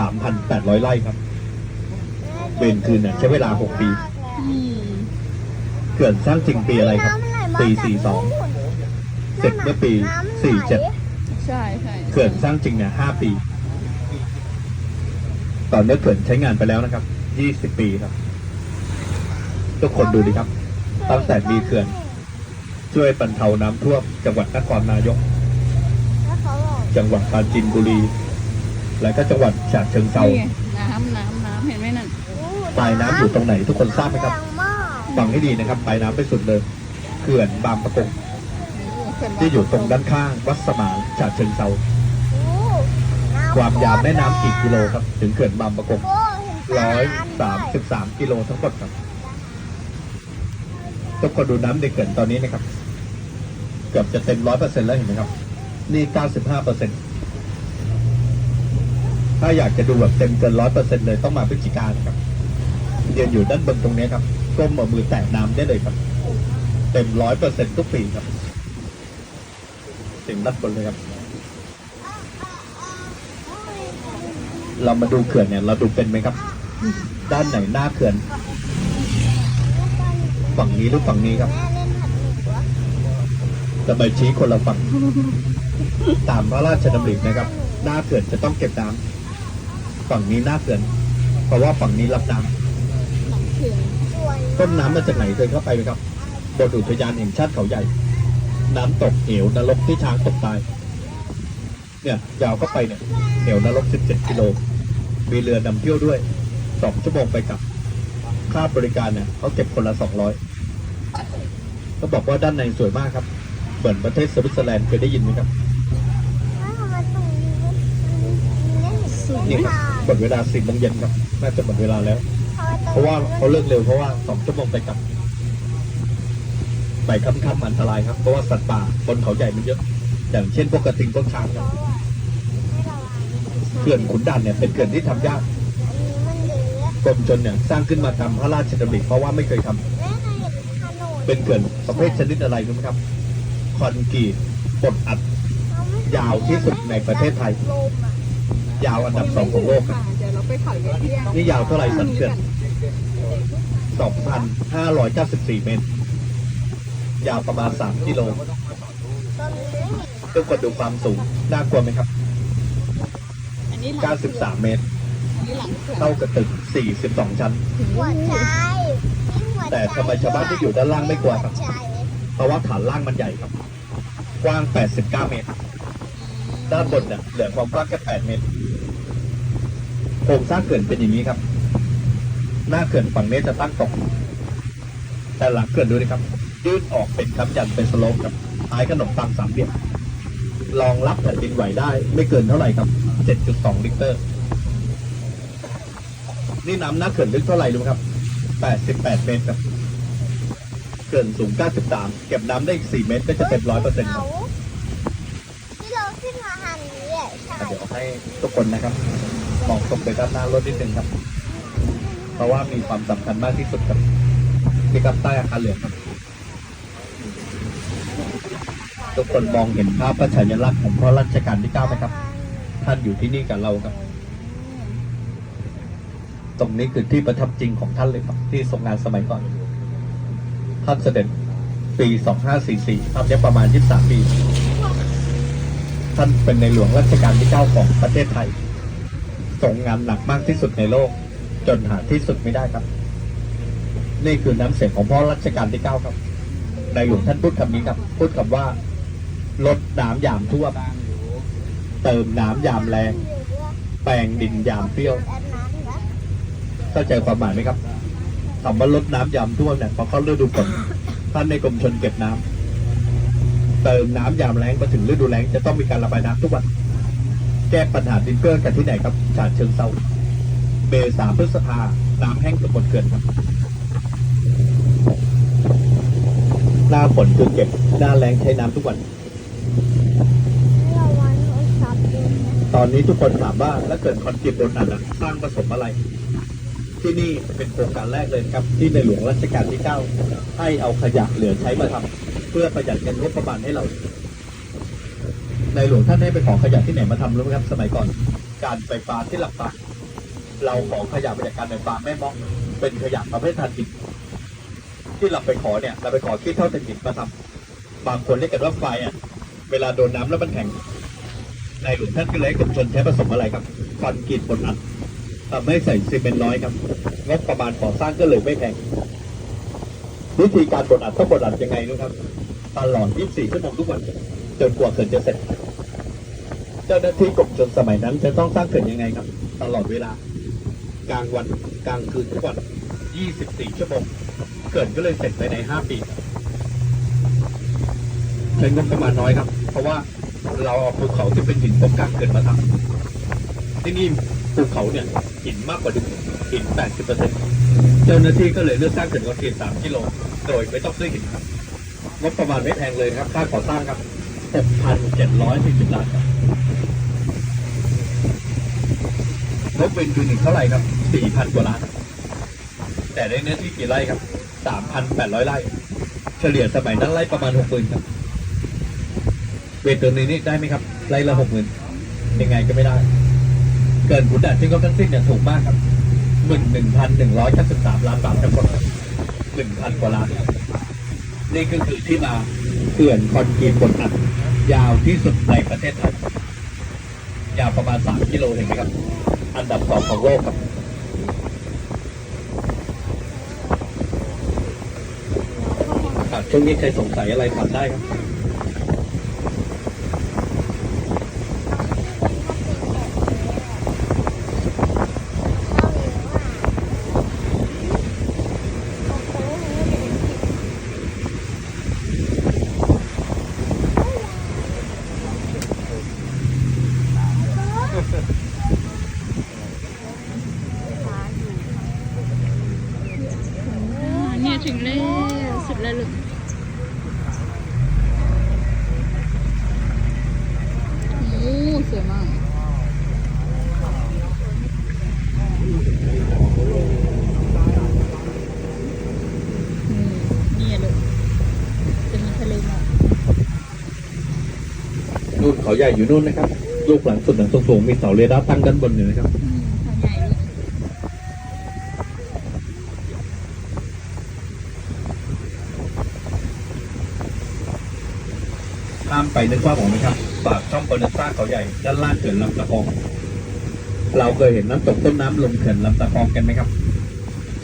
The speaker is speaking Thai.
3,800 ไร่ครับ เวรคืนเนี่ยใช้เวลา 6 ปีอืมเขื่อนสร้างจริงปีอะไรครับปี42 เสร็จเมื่อปี 47 ใช่ใช่เขื่อนสร้างจริงเนี่ย5ปี ตอนนี้เขื่อนใช้งานไปแล้วนะครับ 20 ปีครับ ทุกคนดูดิครับ ตั้งแต่มีเขื่อน ช่วยบรรเทาน้ำท่วมจังหวัดนครนายกแล้วเขาบอกจังหวัดปราจีนบุรี และก็จังหวัดฉะเชิงเทรานี่ไงน้ำน้ำน้ำเห็นไหมนั่นปลายน้ำอยู่ตรงไหนทุกคนทราบไหมครับแงมากฟังให้ดีนะครับปลายน้ำไปสุดเลยเขื่อนบางประกงที่อยู่ตรงด้านข้างวัดสมานฉะเชิงเทราโอ้น้ำความยาวแม่น้ำกี่กิโลครับ ถึงเขื่อนบางประกงโอ้เห็นร้อยปลสามสิบสามกิโลทั้งหมดครับทุกคนดูน้ำในเขื่อนตอนนี้นะครับ เกือบจะเต็มร้อยเปอร์เซ็นต์แล้วเห็นไหมครับ นี่เก้าสิบห้าเปอร์เซ็นต์ ถ้าอยากจะดูแบบเต็มเกินร้อยเปอร์เซ็นต์เลยต้องมาพฤศจิกายนนะครับยืนอยู่ด้านบนตรงนี้ครับก้มเอามือแตะน้ำได้เลยครับ เต็มร้อยเปอร์เซ็นต์ทุกปีครับถึงด้านบนเลยครับ เรามาดูเขื่อนเนี่ยเราดูเป็นไหมครับ ด้านไหนหน้าเขื่อน ฝั่งนี้หรือฝั่งนี้ครับแม่เล่นผัดหมี่วะจะไปชี้คนละฝั่งตามพระราชดำรินะครับ หน้าเขื่อนจะต้องเก็บน้ำ ฝั่งนี้หน้าเขื่อนเพราะว่าฝั่งนี้รับน้ำหลังเขื่อนสวยต้นน้ำมาจากไหนเคยเข้าไปไหมครับบนอุทยานแห่งชาติเขาใหญ่ น้ำตกเหวนรกที่ช้างตกตาย เนี่ยยาวเข้าไปเนี่ยเหวนรก 17 กิโล มีเรือนำเที่ยวด้วยสองชั่วโมงไปกลับ ค่าบริการเนี่ยเขาเก็บคนละ 200ก็บอกว่าด้านในสวยมากครับ เหมือนประเทศสวิตเซอร์แลนด์เคยได้ยินไหมครับแล้วทำไมตรงนี้มันเล่นนี่ครับห มดเวลาสิบโมงเย็นครับ น่าจะหมดเวลาแล้ว เพราะว่าเขาเลิกเร็วเพราะว่าสองชั่วโมงไปกลับไปค่ำๆอันตรายครับ เพราะว่าสัตว์ป่าบนเขาใหญ่มันเยอะ อย่างเช่นพวกกระทิงพวกช้างครับเขื่อนขุนด่านเนี่ยเป็นเขื่อนที่ทำยากกรมชนเนี่ยสร้างขึ้นมาตามพระราชดำริเพราะว่าไม่เคยทำแม่เป็นเป็นเขื่อนประเภทชนิดอะไรรู้ไหมครับ คอนกรีตบดอัดยาวที่สุดในประเทศไทย ยาวอันดับสองของโลกครับเดี๋ยวเราไปเขาใหญ่เที่ยงนี่ยาวเท่าไหร่สันเขื่อน2,594 เมตร ยาวประมาณ 3 กิโลตอนนี้ไม่เห็นทุกคนดูความสูง น่ากลัวไหมครับอันนี้หลังเขื่อน93 เมตรอันนี้หลังเขื่อนเท่ากับตึก 42 ชั้นหัวใจนี่หัวใจแต่ทำไมชาวบ้านที่อยู่ด้านล่างไม่กลัวครับหัใจเพราะว่าฐานล่างมันใหญ่ครับ กว้าง 89 เมตร ด้านบนเนี่ยเหลือความกว้างแค่ 8 เมตร โครงสร้างเขื่อนเป็นอย่างนี้ครับ หน้าเขื่อนฝั่งนี้จะตั้งตรงแต่หลังเขื่อนดูนะครับ ยื่นออกเป็นคำยันเป็นสโลปครับท้ายขนมปังสามเหลี่ยมรองรับแผ่นดินไหวได้ไม่เกินเท่าไหร่ครับ 7.2 ลิตร นี่น้ำหน้าเขื่อนลึกเท่าไหร่รู้ไหมครับ 88 เมตรครับ เขื่อนสูง 93 เก็บน้ำได้อีก 4 เมตรก็จะเต็ม100%ครับ เขาที่เราขึ้นมาทางนี้อะใช่ เดี๋ยวให้ทุกคนนะครับมองตรงไปด้านหน้ารถนิดนึงครับ เพราะว่ามีความสำคัญมากที่สุดครับนี่ครับใต้อาคารเหลืองครับ ทุกคนมองเห็นภาพพระฉายลักษณ์ของพระรัชกาลที่เก้าไหมครับ ท่านอยู่ที่นี่กับเราครับ ตรงนี้คือที่ประทับจริงของท่านเลยครับ ที่ทรงงานสมัยก่อน ท่านเสด็จปี 2544ทำได้ประมาณ 23 ปี ท่านเป็นในหลวงรัชกาลที่ 9 ของประเทศไทยทรงงานหนักมากที่สุดในโลก จนหาที่สุดไม่ได้ครับ นี่คือน้ำเสียงของพ่อรัชกาลที่ 9 ครับ ในหลวงท่านพูดคำนี้ครับ พูดคำว่า ลดน้ำยามท่วมเติมน้ำยามแรง แปลงดินยามเปรี้ยว เข้าใจความหมายไหมครับคำว่าลดน้ำยามท่วมเนี่ยพอเข้าฤดูฝนท่านในกรมชนเก็บน้ำ เติมน้ำยามแล้งมาถึงฤดูแล้งจะต้องมีการระบายน้ำทุกวัน แก้ปัญหาดินเกลื่อนกันที่ไหนครับฉาเชิงเซาเมษาพฤษภาน้ำแห้งเกือบหมดเขื่อนครับ หน้าฝนคือเก็บ หน้าแล้งใช้น้ำทุกวันเราวันโทรศัพท์ดูนะตอนนี้ทุกคนถามว่าแล้วเกิดคอนกรีตโดนอัดอะสร้างผสมอะไร ที่นี่เป็นโครงการแรกเลยนะครับ ที่ในหลวงรัชกาลที่ 9 ให้เอาขยะเหลือใช้มาทำ เพื่อประหยัดเงินงบประมาณให้เรา ในหลวงท่านให้ไปขอขยะที่ไหนมาทำรู้ไหมครับ สมัยก่อน การไฟฟ้าที่ลำปางเราขอขยะมาจากการไฟฟ้าแม่มอกเป็นขยะประเภทถ่านหินที่เราไปขอเนี่ย เราไปขอขี้เท่าถ่านหินมาทำบางคนเรียกกันว่าไฟอะ เวลาโดนน้ำแล้วมันแข็งในหลวงท่านก็เลยกรมชนใช้ผสมอะไรครับคอนกรีตบนอัดทำให้ใส่ซีเมนต์น้อยครับงบประมาณก่อสร้างก็เลยไม่แพง วิธีการบดอัดต้องบดอัดยังไงรู้ครับตลอด 24 ชั่วโมงทุกวันจนกว่าเขื่อนจะเสร็จ เจ้าหน้าที่กรมชนสมัยนั้น จะต้องสร้างเขื่อนยังไงครับ ตลอดเวลากลางวันกลางคืนทุกวัน 24 ชั่วโมงเขื่อนก็เลยเสร็จภายใน 5 ปีใช้งบประมาณน้อยครับ เพราะว่าเราเอาภูเขาที่เป็นหินตรงกลางเขื่อนมาทำที่นี่ภูเขาเนี่ยหินมากกว่าดินหิน 80%เเจ้าหน้าที่ก็เลยเลือกสร้างเขื่อนคอนกรีต3กิโล โดยไม่ต้องซื้อหินครับงบประมาณไม่แพงเลยครับ ค่าก่อสร้างครับ 6,740ล้านครับงบเป็นยูนิตเท่าไหร่ครับ 4,000 กว่าล้าน แต่ได้เนื้อที่กี่ไร่ครับ 3,800 ไร่ เฉลี่ยสมัยนั้นไร่ประมาณ 60,000 ครับ เวทตัวนี้นี่ได้ไหมครับ ไร่ละ 60,000 ยังไงก็ไม่ได้ เกินขุนด่านที่งบทั้งสิ้นเนี่ยถูกมากครับ หมื่นหนึ่งพันหนึ่งร้อยเก้าสิบสามล้านบาททั้งหมดหนึ่งพันกว่าล้าน นี่ก็คือที่มาเขื่อนคอนกรีตบนอัดยาวที่สุดในประเทศไทยยาวประมาณสามกิโลเห็นไหมครับ อันดับสองของโลกครับหากช่วงนี้ใครสงสัยอะไรถามได้ครับ ถึงแล้วสุดแล้วลูกโอ้สวยมากนี่เลยเป็นทะเลมั้งนู่นเขาใหญ่อยู่นู่นนะครับ ลูกหลังสุดหลังสูงๆมีเสาเรดาร์ตั้งด้านบนอยู่นะครับ อืมเขาใหญ่ลูก ข้ามไปนึกภาพออกไหมครับปากช่องโบนัสซ่าเขาใหญ่ด้านล่างเขื่อนลำตะคอง เราเคยเห็นน้ำตกต้นน้ำลงเขื่อนลำตะคองกันไหมครับ